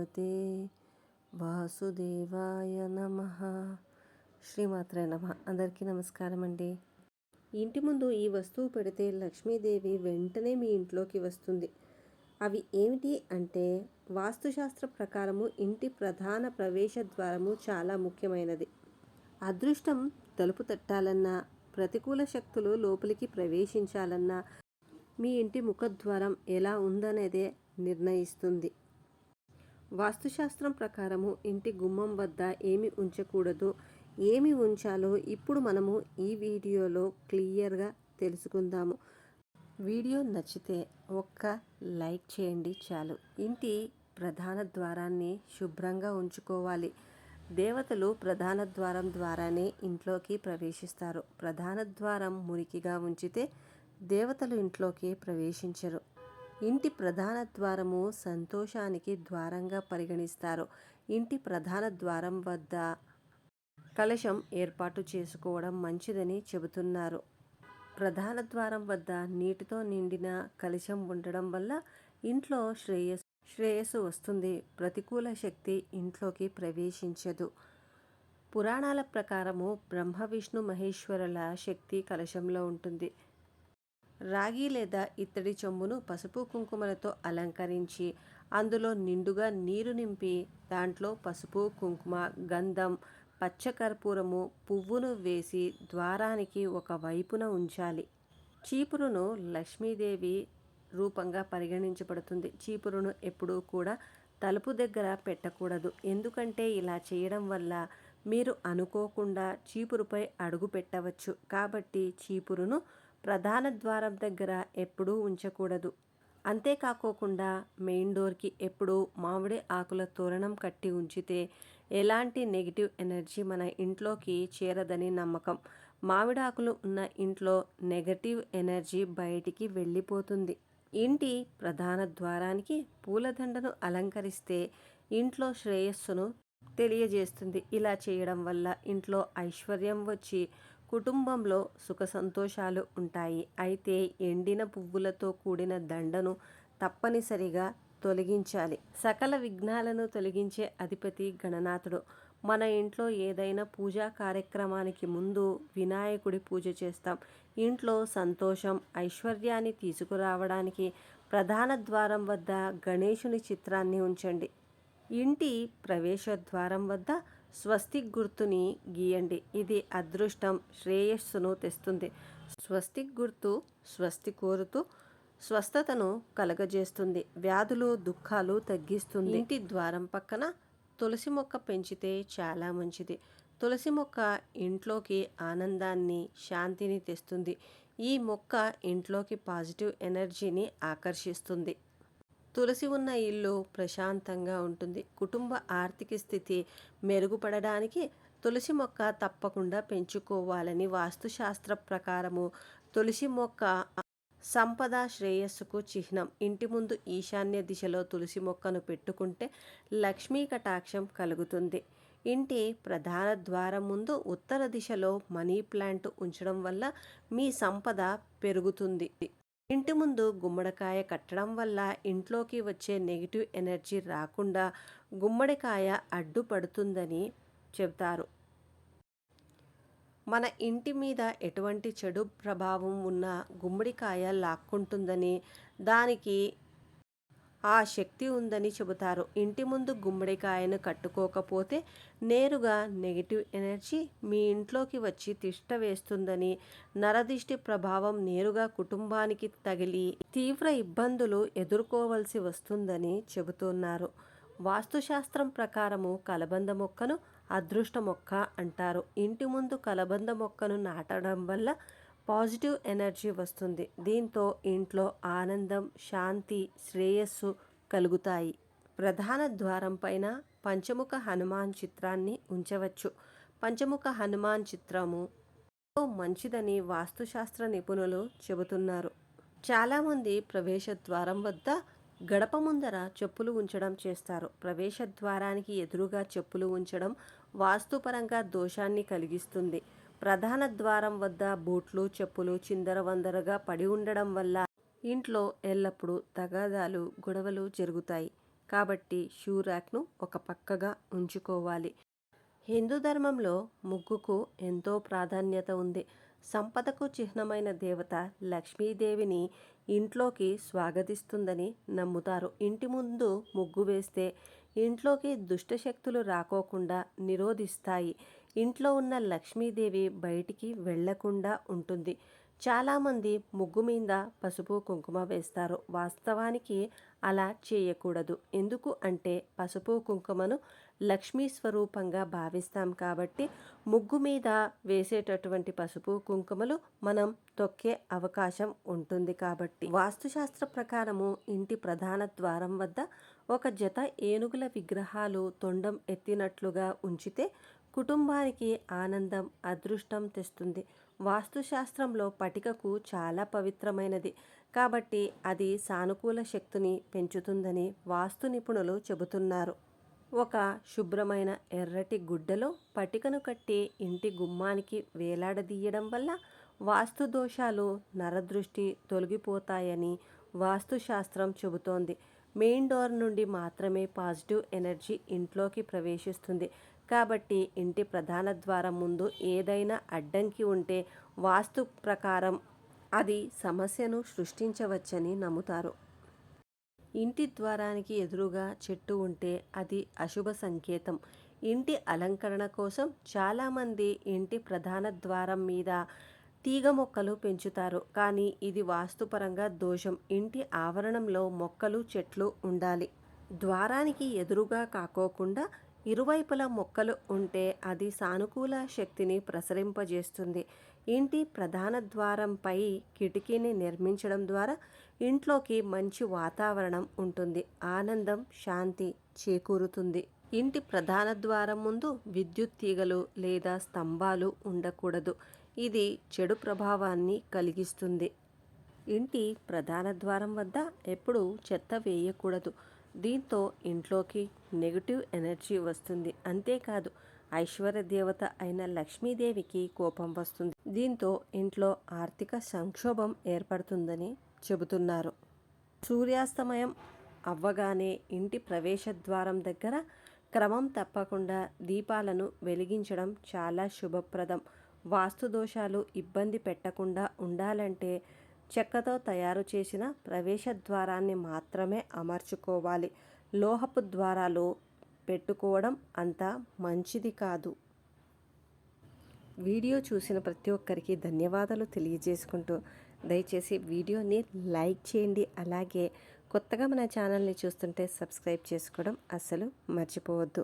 భగవతే వాసుదేవాయ నమ శ్రీమాత్రే నమ. అందరికీ నమస్కారం అండి. ఇంటి ముందు ఈ వస్తువు పెడితే లక్ష్మీదేవి వెంటనే మీ ఇంట్లోకి వస్తుంది. అవి ఏమిటి అంటే వాస్తుశాస్త్ర ప్రకారము ఇంటి ప్రధాన ప్రవేశ ద్వారము చాలా ముఖ్యమైనది. అదృష్టం తలుపు తట్టాలన్నా ప్రతికూల శక్తులు లోపలికి ప్రవేశించాలన్నా మీ ఇంటి ముఖద్వారం ఎలా ఉందనేదే నిర్ణయిస్తుంది. వాస్తుశాస్త్రం ప్రకారము ఇంటి గుమ్మం వద్ద ఏమి ఉంచకూడదు ఏమి ఉంచాలో ఇప్పుడు మనము ఈ వీడియోలో క్లియర్గా తెలుసుకుందాము. వీడియో నచ్చితే ఒక్క లైక్ చేయండి చాలు. ఇంటి ప్రధాన ద్వారాన్ని శుభ్రంగా ఉంచుకోవాలి. దేవతలు ప్రధాన ద్వారం ద్వారానే ఇంట్లోకి ప్రవేశిస్తారు. ప్రధాన ద్వారం మురికిగా ఉంచితే దేవతలు ఇంట్లోకి ప్రవేశించరు. ఇంటి ప్రధాన ద్వారము సంతోషానికి ద్వారంగా పరిగణిస్తారు. ఇంటి ప్రధాన ద్వారం వద్ద కలశం ఏర్పాటు చేసుకోవడం మంచిదని చెబుతున్నారు. ప్రధాన ద్వారం వద్ద నీటితో నిండిన కలశం ఉండడం వల్ల ఇంట్లో శ్రేయస్ శ్రేయస్సు వస్తుంది. ప్రతికూల శక్తి ఇంట్లోకి ప్రవేశించదు. పురాణాల ప్రకారము బ్రహ్మ విష్ణు మహేశ్వరుల శక్తి కలశంలో ఉంటుంది. రాగి లేదా ఇత్తడి చెంబును పసుపు కుంకుమలతో అలంకరించి అందులో నిండుగా నీరు నింపి దాంట్లో పసుపు కుంకుమ గంధం పచ్చకర్పూరము పువ్వును వేసి ద్వారానికి ఒక వైపున ఉంచాలి. చీపురును లక్ష్మీదేవి రూపంగా పరిగణించబడుతుంది. చీపురును ఎప్పుడూ కూడా తలుపు దగ్గర పెట్టకూడదు. ఎందుకంటే ఇలా చేయడం వల్ల మీరు అనుకోకుండా చీపురుపై అడుగు పెట్టవచ్చు. కాబట్టి చీపురును ప్రధాన ద్వారం దగ్గర ఎప్పుడూ ఉంచకూడదు. అంతేకాకోకుండా మెయిన్ డోర్కి ఎప్పుడూ మామిడి ఆకుల తోరణం కట్టి ఉంచితే ఎలాంటి నెగిటివ్ ఎనర్జీ మన ఇంట్లోకి చేరదని నమ్మకం. మామిడి ఆకులు ఉన్న ఇంట్లో నెగటివ్ ఎనర్జీ బయటికి వెళ్ళిపోతుంది. ఇంటి ప్రధాన ద్వారానికి పూలదండను అలంకరిస్తే ఇంట్లో శ్రేయస్సును తెలియజేస్తుంది. ఇలా చేయడం వల్ల ఇంట్లో ఐశ్వర్యం వచ్చి కుటుంబంలో సుఖ సంతోషాలు ఉంటాయి. అయితే ఎండిన పువ్వులతో కూడిన దండను తప్పనిసరిగా తొలగించాలి. సకల విఘ్నాలను తొలగించే అధిపతి గణనాథుడు. మన ఇంట్లో ఏదైనా పూజా కార్యక్రమానికి ముందు వినాయకుడి పూజ చేస్తాం. ఇంట్లో సంతోషం ఐశ్వర్యాన్ని తీసుకురావడానికి ప్రధాన ద్వారం వద్ద గణేశుని చిత్రాన్ని ఉంచండి. ఇంటి ప్రవేశ ద్వారం వద్ద స్వస్తిక్ గుర్తుని గీయండి. ఇది అదృష్టం. శ్రేయస్సును తెస్తుంది. స్వస్తిక్ గుర్తు స్వస్తి కోరుతూ స్వస్థతను కలగజేస్తుంది. వ్యాధులు దుఃఖాలు తగ్గిస్తుంది. ఇంటి ద్వారం పక్కన తులసి మొక్క పెంచితే చాలా మంచిది. తులసి మొక్క ఇంట్లోకి ఆనందాన్ని శాంతిని తెస్తుంది. ఈ మొక్క ఇంట్లోకి పాజిటివ్ ఎనర్జీని ఆకర్షిస్తుంది. తులసి ఉన్న ఇల్లు ప్రశాంతంగా ఉంటుంది. కుటుంబ ఆర్థిక స్థితి మెరుగుపడడానికి తులసి మొక్క తప్పకుండా పెంచుకోవాలని వాస్తుశాస్త్ర ప్రకారము తులసి మొక్క సంపద శ్రేయస్సుకు చిహ్నం. ఇంటి ముందు ఈశాన్య దిశలో తులసి మొక్కను పెట్టుకుంటే లక్ష్మీ కటాక్షం కలుగుతుంది. ఇంటి ప్రధాన ద్వారం ముందు ఉత్తర దిశలో మనీ ప్లాంట్ ఉంచడం వల్ల మీ సంపద పెరుగుతుంది. ఇంటి ముందు గుమ్మడికాయ కట్టడం వల్ల ఇంట్లోకి వచ్చే నెగిటివ్ ఎనర్జీ రాకుండా గుమ్మడికాయ అడ్డుపడుతుందని చెబుతారు. మన ఇంటి మీద ఎటువంటి చెడు ప్రభావం ఉన్న గుమ్మడికాయ లాక్కుంటుందని దానికి ఆ శక్తి ఉందని చెబుతారు. ఇంటి ముందు గుమ్మడికాయను కట్టుకోకపోతే నేరుగా నెగిటివ్ ఎనర్జీ మీ ఇంట్లోకి వచ్చి తిష్ట వేస్తుందని నరదిష్టి ప్రభావం నేరుగా కుటుంబానికి తగిలి తీవ్ర ఇబ్బందులు ఎదుర్కోవలసి వస్తుందని చెబుతున్నారు. వాస్తుశాస్త్రం ప్రకారము కలబంద మొక్కను అదృష్ట మొక్క అంటారు. ఇంటి ముందు కలబంద మొక్కను నాటడం వల్ల పాజిటివ్ ఎనర్జీ వస్తుంది. దీంతో ఇంట్లో ఆనందం శాంతి శ్రేయస్సు కలుగుతాయి. ప్రధాన ద్వారం పైన పంచముఖ హనుమాన్ చిత్రాన్ని ఉంచవచ్చు. పంచముఖ హనుమాన్ చిత్రము మంచిదని వాస్తుశాస్త్ర నిపుణులు చెబుతున్నారు. చాలామంది ప్రవేశ ద్వారం వద్ద గడప ముందర చెప్పులు ఉంచడం చేస్తారు. ప్రవేశ ద్వారానికి ఎదురుగా చెప్పులు ఉంచడం వాస్తుపరంగా దోషాన్ని కలిగిస్తుంది. ప్రధాన ద్వారం వద్ద బూట్లు చెప్పులు చిందరవందరగా పడి ఉండడం వల్ల ఇంట్లో ఎల్లప్పుడూ తగాదాలు గొడవలు జరుగుతాయి. కాబట్టి షూ ర్యాక్ను ఒక పక్కగా ఉంచుకోవాలి. హిందూ ధర్మంలో ముగ్గుకు ఎంతో ప్రాధాన్యత ఉంది. సంపదకు చిహ్నమైన దేవత లక్ష్మీదేవిని ఇంట్లోకి స్వాగతిస్తుందని నమ్ముతారు. ఇంటి ముందు ముగ్గు వేస్తే ఇంట్లోకి దుష్టశక్తులు రాకోకుండా నిరోధిస్తాయి. ఇంట్లో ఉన్న లక్ష్మీదేవి బయటికి వెళ్ళకుండా ఉంటుంది. చాలామంది ముగ్గు మీద పసుపు కుంకుమ వేస్తారు. వాస్తవానికి అలా చేయకూడదు. ఎందుకు అంటే పసుపు కుంకుమను లక్ష్మీ స్వరూపంగా భావిస్తాం కాబట్టి ముగ్గు మీద వేసేటటువంటి పసుపు కుంకుమలు మనం తొక్కే అవకాశం ఉంటుంది కాబట్టి. వాస్తుశాస్త్ర ప్రకారము ఇంటి ప్రధాన ద్వారం వద్ద ఒక జత ఏనుగుల విగ్రహాలు తొండం ఎత్తినట్లుగా ఉంచితే కుటుంబానికి ఆనందం అదృష్టం తెస్తుంది. వాస్తుశాస్త్రంలో పటికకు చాలా పవిత్రమైనది. కాబట్టి అది సానుకూల శక్తిని పెంచుతుందని వాస్తు నిపుణులు చెబుతున్నారు. ఒక శుభ్రమైన ఎర్రటి గుడ్డలో పటికను కట్టి ఇంటి గుమ్మానికి వేలాడదీయడం వల్ల వాస్తు దోషాలు నరదృష్టి తొలగిపోతాయని వాస్తుశాస్త్రం చెబుతోంది. మెయిన్ డోర్ నుండి మాత్రమే పాజిటివ్ ఎనర్జీ ఇంట్లోకి ప్రవేశిస్తుంది. కాబట్టి ఇంటి ప్రధాన ద్వారం ముందు ఏదైనా అడ్డంకి ఉంటే వాస్తు ప్రకారం అది సమస్యను సృష్టించవచ్చని నమ్ముతారు. ఇంటి ద్వారానికి ఎదురుగా చెట్టు ఉంటే అది అశుభ సంకేతం. ఇంటి అలంకరణ కోసం చాలామంది ఇంటి ప్రధాన ద్వారం మీద తీగ మొక్కలు పెంచుతారు. కానీ ఇది వాస్తుపరంగా దోషం. ఇంటి ఆవరణంలో మొక్కలు చెట్లు ఉండాలి. ద్వారానికి ఎదురుగా కాకోకుండా ఇరువైపుల మొక్కలు ఉంటే అది సానుకూల శక్తిని ప్రసరింపజేస్తుంది. ఇంటి ప్రధాన ద్వారంపై కిటికీని నిర్మించడం ద్వారా ఇంట్లోకి మంచి వాతావరణం ఉంటుంది. ఆనందం శాంతి చేకూరుతుంది. ఇంటి ప్రధాన ద్వారం ముందు విద్యుత్ తీగలు లేదా స్తంభాలు ఉండకూడదు. ఇది చెడు ప్రభావాన్ని కలిగిస్తుంది. ఇంటి ప్రధాన ద్వారం వద్ద ఎప్పుడూ చెత్త వేయకూడదు. దీంతో ఇంట్లోకి నెగిటివ్ ఎనర్జీ వస్తుంది. అంతేకాదు ఐశ్వర్య దేవత అయిన లక్ష్మీదేవికి కోపం వస్తుంది. దీంతో ఇంట్లో ఆర్థిక సంక్షోభం ఏర్పడుతుందని చెబుతున్నారు. సూర్యాస్తమయం అవ్వగానే ఇంటి ప్రవేశ ద్వారం దగ్గర క్రమం తప్పకుండా దీపాలను వెలిగించడం చాలా శుభప్రదం. వాస్తు దోషాలు ఇబ్బంది పెట్టకుండా ఉండాలంటే చెక్కతో తయారు చేసిన ప్రవేశ ద్వారాన్ని మాత్రమే అమర్చుకోవాలి. లోహపు ద్వారాలు పెట్టుకోవడం అంత మంచిది కాదు. వీడియో చూసిన ప్రతి ఒక్కరికి ధన్యవాదాలు తెలియజేసుకుంటూ దయచేసి వీడియోని లైక్ చేయండి. అలాగే కొత్తగా మన ఛానల్ని చూస్తుంటే సబ్స్క్రైబ్ చేసుకోవడం అస్సలు మర్చిపోవద్దు.